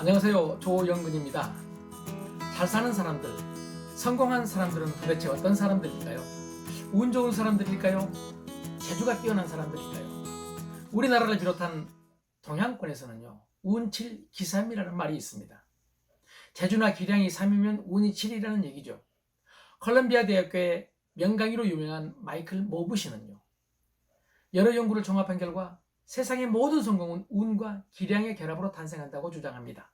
안녕하세요. 조영근입니다. 잘 사는 사람들, 성공한 사람들은 도대체 어떤 사람들일까요? 운 좋은 사람들일까요? 재주가 뛰어난 사람들일까요? 우리나라를 비롯한 동양권에서는요, 운7 기삼이라는 말이 있습니다. 재주나 기량이 3이면 운이 7이라는 얘기죠. 컬럼비아 대학교의 명강의로 유명한 마이클 모브시는요, 여러 연구를 종합한 결과 세상의 모든 성공은 운과 기량의 결합으로 탄생한다고 주장합니다.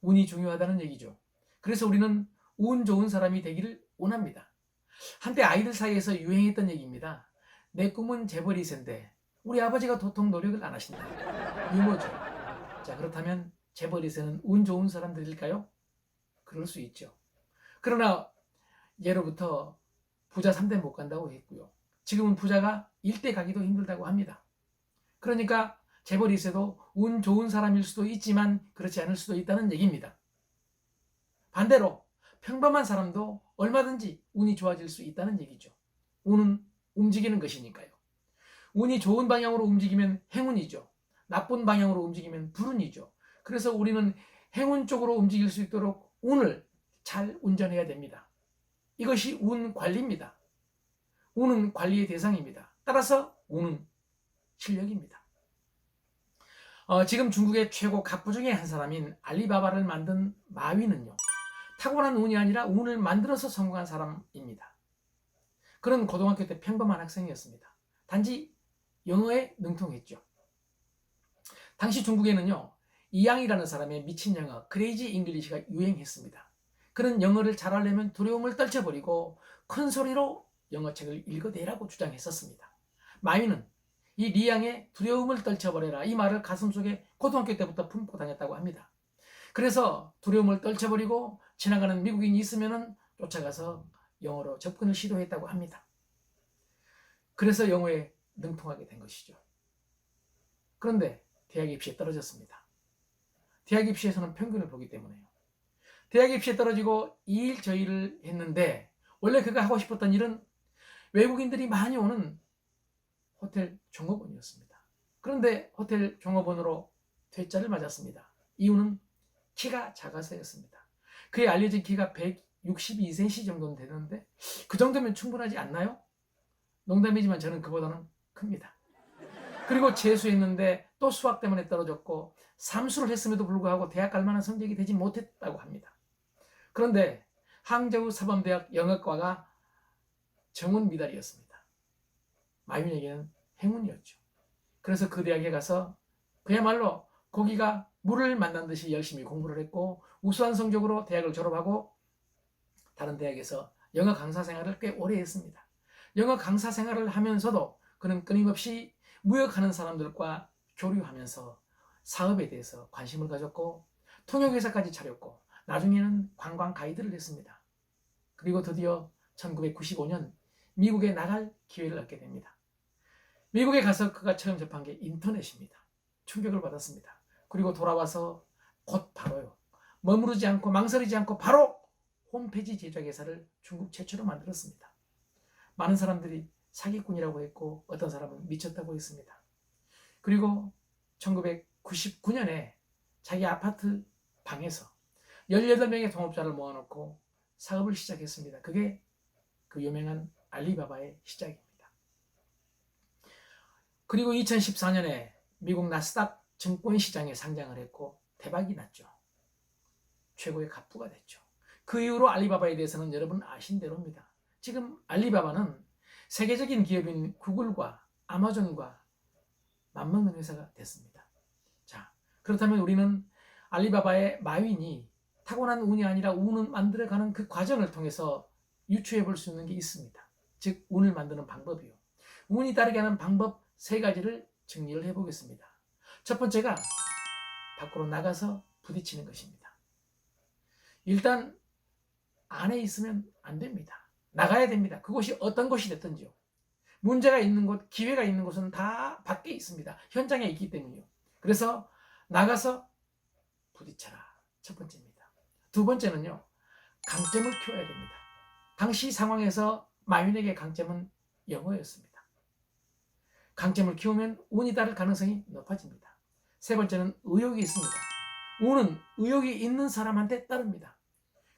운이 중요하다는 얘기죠. 그래서 우리는 운 좋은 사람이 되기를 원합니다. 한때 아이들 사이에서 유행했던 얘기입니다. 내 꿈은 재벌이세인데 우리 아버지가 도통 노력을 안 하신다. 유머죠. 자 그렇다면 재벌이세는 운 좋은 사람들일까요? 그럴 수 있죠. 그러나 예로부터 부자 3대 못 간다고 했고요. 지금은 부자가 1대 가기도 힘들다고 합니다. 그러니까 재벌 2세도 운 좋은 사람일 수도 있지만 그렇지 않을 수도 있다는 얘기입니다. 반대로 평범한 사람도 얼마든지 운이 좋아질 수 있다는 얘기죠. 운은 움직이는 것이니까요. 운이 좋은 방향으로 움직이면 행운이죠. 나쁜 방향으로 움직이면 불운이죠. 그래서 우리는 행운 쪽으로 움직일 수 있도록 운을 잘 운전해야 됩니다. 이것이 운 관리입니다. 운은 관리의 대상입니다. 따라서 운은 실력입니다. 어, 지금 중국의 최고 갑부 중에 한 사람인 알리바바를 만든 마위는요. 타고난 운이 아니라 운을 만들어서 성공한 사람입니다. 그는 고등학교 때 평범한 학생이었습니다. 단지 영어에 능통했죠. 당시 중국에는요. 이양이라는 사람의 미친 영어, 크레이지 잉글리시가 유행했습니다. 그는 영어를 잘하려면 두려움을 떨쳐버리고 큰 소리로 영어책을 읽어내라고 주장했었습니다. 마위는 이 리양의 두려움을 떨쳐버려라 이 말을 가슴속에 고등학교 때부터 품고 다녔다고 합니다. 그래서 두려움을 떨쳐버리고 지나가는 미국인이 있으면 쫓아가서 영어로 접근을 시도했다고 합니다. 그래서 영어에 능통하게 된 것이죠. 그런데 대학 입시에 떨어졌습니다. 대학 입시에서는 평균을 보기 때문에요. 대학 입시에 떨어지고 이 일 저 일을 했는데 원래 그가 하고 싶었던 일은 외국인들이 많이 오는 호텔 종업원이었습니다. 그런데 호텔 종업원으로 퇴짜를 맞았습니다. 이유는 키가 작아서였습니다. 그의 알려진 키가 162cm 정도는 되는데 그 정도면 충분하지 않나요? 농담이지만 저는 그보다는 큽니다. 그리고 재수했는데 또 수학 때문에 떨어졌고 삼수를 했음에도 불구하고 대학 갈 만한 성적이 되지 못했다고 합니다. 그런데 항저우 사범대학 영어과가 정원 미달이었습니다. 마윈에게는 행운이었죠. 그래서 그 대학에 가서 그야말로 거기가 물을 만난 듯이 열심히 공부를 했고 우수한 성적으로 대학을 졸업하고 다른 대학에서 영어 강사 생활을 꽤 오래 했습니다. 영어 강사 생활을 하면서도 그는 끊임없이 무역하는 사람들과 교류하면서 사업에 대해서 관심을 가졌고 통역회사까지 차렸고 나중에는 관광 가이드를 했습니다. 그리고 드디어 1995년 미국에 나갈 기회를 얻게 됩니다. 미국에 가서 그가 처음 접한 게 인터넷입니다. 충격을 받았습니다. 그리고 돌아와서 곧 바로요. 머무르지 않고 망설이지 않고 바로 홈페이지 제작 회사를 중국 최초로 만들었습니다. 많은 사람들이 사기꾼이라고 했고 어떤 사람은 미쳤다고 했습니다. 그리고 1999년에 자기 아파트 방에서 18명의 동업자를 모아놓고 사업을 시작했습니다. 그게 그 유명한 알리바바의 시작입니다. 그리고 2014년에 미국 나스닥 증권 시장에 상장을 했고 대박이 났죠. 최고의 갑부가 됐죠. 그 이후로 알리바바에 대해서는 여러분 아신 대로입니다. 지금 알리바바는 세계적인 기업인 구글과 아마존과 맞먹는 회사가 됐습니다. 자, 그렇다면 우리는 알리바바의 마윈이 타고난 운이 아니라 운을 만들어가는 그 과정을 통해서 유추해 볼 수 있는 게 있습니다. 즉, 운을 만드는 방법이요. 운이 다르게 하는 방법 세 가지를 정리를 해보겠습니다. 첫 번째가 밖으로 나가서 부딪히는 것입니다. 일단 안에 있으면 안 됩니다. 나가야 됩니다. 그곳이 어떤 곳이 됐든지요. 문제가 있는 곳, 기회가 있는 곳은 다 밖에 있습니다. 현장에 있기 때문이요. 그래서 나가서 부딪혀라. 첫 번째입니다. 두 번째는요. 강점을 키워야 됩니다. 당시 상황에서 마윈에게 강점은 영어였습니다. 강점을 키우면 운이 다를 가능성이 높아집니다. 세 번째는 의욕이 있습니다. 우는 의욕이 있는 사람한테 따릅니다.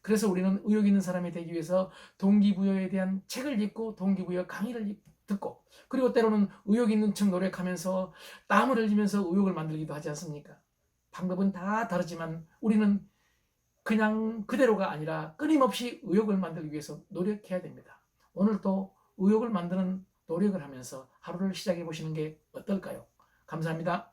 그래서 우리는 의욕 있는 사람이 되기 위해서 동기부여에 대한 책을 읽고 동기부여 강의를 읽- 듣고 그리고 때로는 의욕 있는 척 노력하면서 땀을 흘리면서 의욕을 만들기도 하지 않습니까? 방법은 다 다르지만 우리는 그냥 그대로가 아니라 끊임없이 의욕을 만들기 위해서 노력해야 됩니다. 오늘도 의욕을 만드는 노력을 하면서 하루를 시작해 보시는 게 어떨까요? 감사합니다.